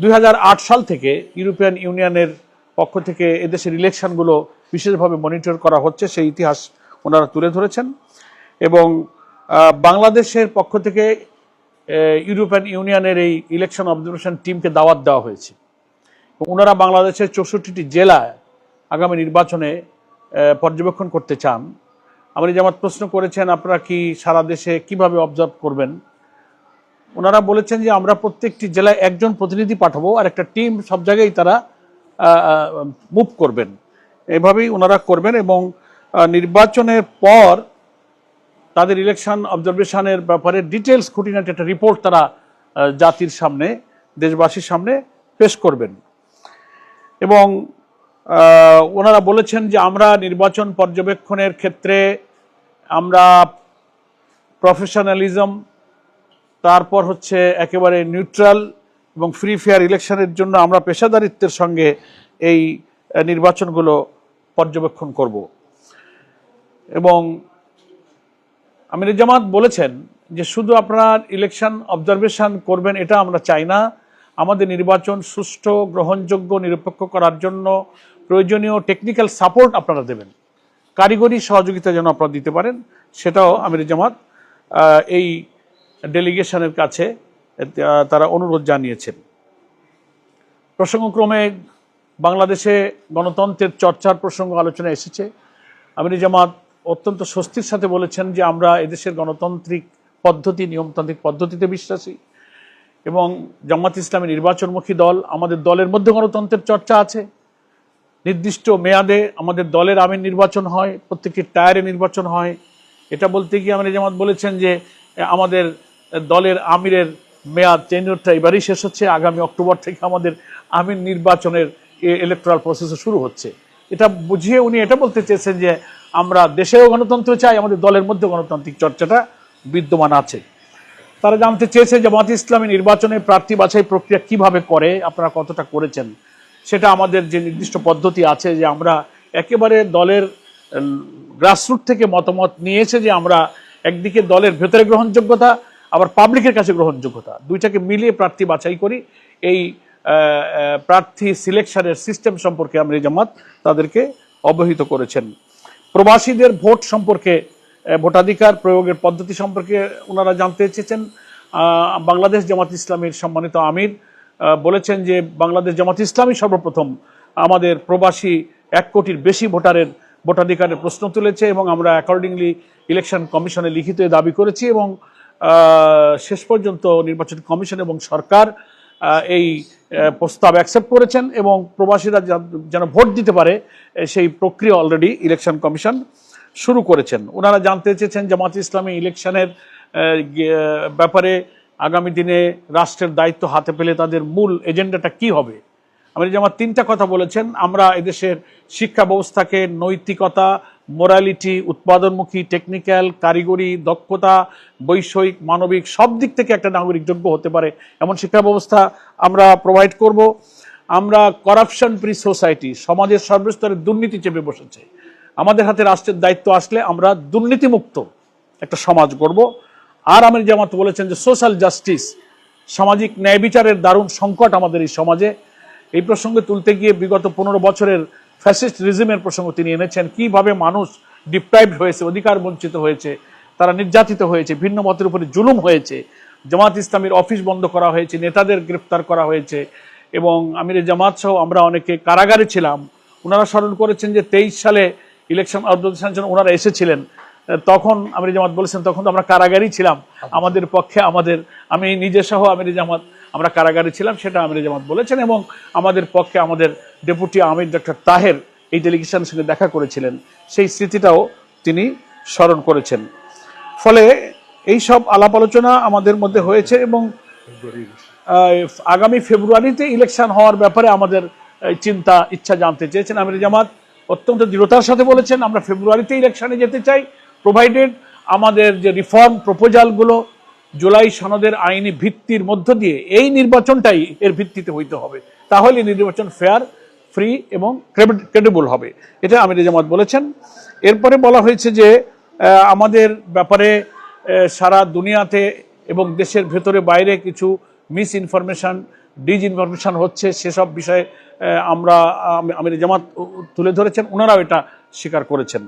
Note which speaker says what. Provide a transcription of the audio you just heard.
Speaker 1: দুই হাজার আট সাল থেকে ইউরোপিয়ান ইউনিয়নের পক্ষ থেকে এদেশের ইলেকশনগুলো বিশেষভাবে মনিটর করা হচ্ছে, সেই ইতিহাস ওনারা তুলে ধরেছেন। এবং বাংলাদেশের পক্ষ থেকে ইউরোপিয়ান ইউনিয়নের এই ইলেকশন অবজারভেশন টিমকে দাওয়াত দেওয়া হয়েছে। ওনারা বাংলাদেশের চৌষট্টিটি জেলায় আগামী নির্বাচনে পর্যবেক্ষণ করতে চান। আপনি যেমন প্রশ্ন করেছেন, আপনারা কি সারা দেশে কীভাবে অবজার্ভ করবেন? ওনারা বলেছেন যে আমরা প্রত্যেকটি জেলায় একজন প্রতিনিধি পাঠাবো আর একটা টিম সব জায়গায় তারা মুভ করবেন। এভাবেই ওনারা করবেন এবং নির্বাচনের পর তাদের ইলেকশন অবজারভেশনের ব্যাপারে ডিটেলস খুঁটিনাটি একটা রিপোর্ট তারা জাতির সামনে, দেশবাসীর সামনে পেশ করবেন। এবং ওনারা বলেছেন যে আমরা নির্বাচন পর্যবেক্ষণের ক্ষেত্রে আমরা প্রফেশনালিজম তারপর হচ্ছে একেবারে নিউট্রাল এবং ফ্রি ফেয়ার ইলেকশনের জন্য আমরা পেশাদারিত্বের সঙ্গে এই নির্বাচনগুলো পর্যবেক্ষণ করব। এবং আমির জামাত বলেছেন যে শুধু আপনার ইলেকশন অবজারভেশন করবেন এটা আমরা চাই না। আমাদের নির্বাচন সুষ্ঠু, গ্রহণযোগ্য, নিরপেক্ষ করার জন্য প্রয়োজনীয় টেকনিক্যাল সাপোর্ট আপনারা দেবেন। কারিগরি সহযোগিতা যেন আপনারা দিতে পারেন, সেটাও আমির জামাত এই ডেলিগেশনের কাছে তারা অনুরোধ জানিয়েছেন। প্রসঙ্গক্রমে বাংলাদেশে গণতন্ত্রের চর্চার প্রসঙ্গ আলোচনায় এসেছে। আমির জামাত অত্যন্ত স্বস্তির সাথে বলেছেন যে আমরা এদেশের গণতান্ত্রিক পদ্ধতি, নিয়মতান্ত্রিক পদ্ধতিতে বিশ্বাসী এবং জামাত ইসলামী নির্বাচনমুখী দল আমাদের দলের মধ্যে গণতন্ত্রের চর্চা আছে। নির্দিষ্ট মেয়াদে আমাদের দলের আমির নির্বাচন হয়, প্রত্যেকটি টায়ারে নির্বাচন হয়। এটা বলতে গিয়ে আমির জামাত বলেছেন যে আমাদের দলের আমিরের মেয়াদ টেনিয়রটা এবারই শেষ হচ্ছে। আগামী অক্টোবর থেকে আমাদের আমির নির্বাচনের ইলেকট্রাল প্রসেস শুরু হচ্ছে। এটা বুঝিয়ে উনি এটা বলতে চেয়েছেন যে, আমরা দেশেও গণতন্ত্র চাই, আমাদের দলের মধ্যে গণতান্ত্রিক চর্চাটা বিদ্যমান আছে। তারা জানতে চেয়েছে জামাত ইসলামী নির্বাচনে প্রার্থী বাছাই প্রক্রিয়া কীভাবে করে, আপনারা কতটা করেছেন? সেটা আমাদের যে নির্দিষ্ট পদ্ধতি আছে যে, আমরা একেবারে দলের গ্রাসরুট থেকে মতামত নিয়েছে যে, আমরা একদিকে দলের ভেতরে গ্রহণযোগ্যতা আবার পাবলিকের কাছে গ্রহণযোগ্যতা। দুইটাকে মিলিয়ে প্রার্থী বাছাই করি। এই প্রার্থী সিলেকশনের সিস্টেম সম্পর্কে আমরা জামাত তাদেরকে অবহিত করেছেন। প্রবাসীদের ভোট সম্পর্কে ভোটাধিকার প্রয়োগের পদ্ধতি সম্পর্কে ওনারা জানতে চেয়েছেন। বাংলাদেশ জামাত ইসলামীর সম্মানিত আমির বলেছেন যে বাংলাদেশ জামাত ইসলামী সর্বপ্রথম আমাদের প্রবাসী এক কোটির বেশি ভোটারের ভোটাধিকারের প্রশ্ন তুলেছে এবং আমরা অ্যাকর্ডিংলি ইলেকশন কমিশনে লিখিত দাবি করেছি এবং শেষ পর্যন্ত নির্বাচন কমিশন এবং সরকার এই প্রস্তাব অ্যাকসেপ্ট করেছেন এবং প্রবাসীরা যেন ভোট দিতে পারে সেই প্রক্রিয়া অলরেডি ইলেকশন কমিশন শুরু করেছেন। ওনারা জানতে চেয়েছেন জামাত ইসলামী ইলেকশনের ব্যাপারে আগামী দিনে রাষ্ট্রের দায়িত্ব হাতে পেলে তাদের মূল এজেন্ডাটা কি হবে? আমির জামাত তিনটা কথা বলেছেন। আমরা এদেশের শিক্ষা ব্যবস্থাকে, নৈতিকতা মোরালিটি উৎপাদনমুখী টেকনিক্যাল কারিগরি দক্ষতা বৈষয়িক মানবিক সব দিক থেকে একটা নাগরিক যোগ্য হতে পারে এমন শিক্ষা ব্যবস্থা আমরা প্রোভাইড করব আমরা করাপশন ফ্রি সোসাইটি সমাজের সর্বস্তরে দুর্নীতি চেপে বসেছে আমাদের হাতে রাষ্ট্রের দায়িত্ব আসলে আমরা দুর্নীতিমুক্ত একটা সমাজ গড়ব আর আমির জামাত বলেছেন যে সোশ্যাল জাস্টিস সামাজিক ন্যায় বিচারের দারুণ সংকট আমাদের এই সমাজে। এই প্রসঙ্গে তুলতে গিয়ে বিগত পনেরো বছরের ফ্যাসিস্ট রিজিমের প্রসঙ্গ তিনি এনেছেন। কীভাবে মানুষ ডিপ্রাইভড হয়েছে, অধিকার বঞ্চিত হয়েছে, তারা নির্যাতিত হয়েছে, ভিন্ন মতের উপরে জুলুম হয়েছে, জামাত ইসলামীর অফিস বন্ধ করা হয়েছে, নেতাদের গ্রেফতার করা হয়েছে এবং আমির জামাত সহ আমরা অনেকে কারাগারে ছিলাম। ওনারা স্মরণ করেছেন যে তেইশ সালে ইলেকশন জন্য ওনারা এসেছিলেন। তখন আমির জামাত বলেছেন, তখন তো আমরা কারাগারেই ছিলাম। আমাদের পক্ষে আমাদের, আমি নিজে সহ আমির জামাত, আমরা কারাগারে ছিলাম, সেটা আমির জামাত বলেছেন এবং আমাদের পক্ষে আমাদের ডেপুটি আমির ডক্টর তাহের এই ডেলিগেশনের সঙ্গে দেখা করেছিলেন। সেই স্মৃতিটাও তিনি স্মরণ করেছেন। ফলে এই সব আলাপ আলোচনা আমাদের মধ্যে হয়েছে এবং আগামী ফেব্রুয়ারিতে ইলেকশন হওয়ার ব্যাপারে আমাদের চিন্তা, ইচ্ছা জানতে চেয়েছেন আমির জামাত। অত্যন্ত দৃঢ়তার সাথে বলেছেন, আমরা ফেব্রুয়ারিতে ইলেকশনে যেতে চাই। প্রোভাইডেড আমাদের যে রিফর্ম প্রপোজালগুলো জুলাই সনদের আইনি ভিত্তির মধ্য দিয়ে এই নির্বাচনটাই এর ভিত্তিতে হইতে হবে। তাহলে নির্বাচন ফেয়ার ফ্রি এবং ক্রেডিবল হবে। এটা আমির জামাত বলেছেন। এরপরে বলা হয়েছে যে আমাদের ব্যাপারে সারা দুনিয়াতে এবং দেশের ভেতরে বাইরে কিছু মিস ইনফরমেশান ডিজ ইনফরমেশান হচ্ছে, সেসব বিষয়ে আমরা আমির জামাত তুলে ধরেছেন। ওনারাও এটা স্বীকার করেছেন।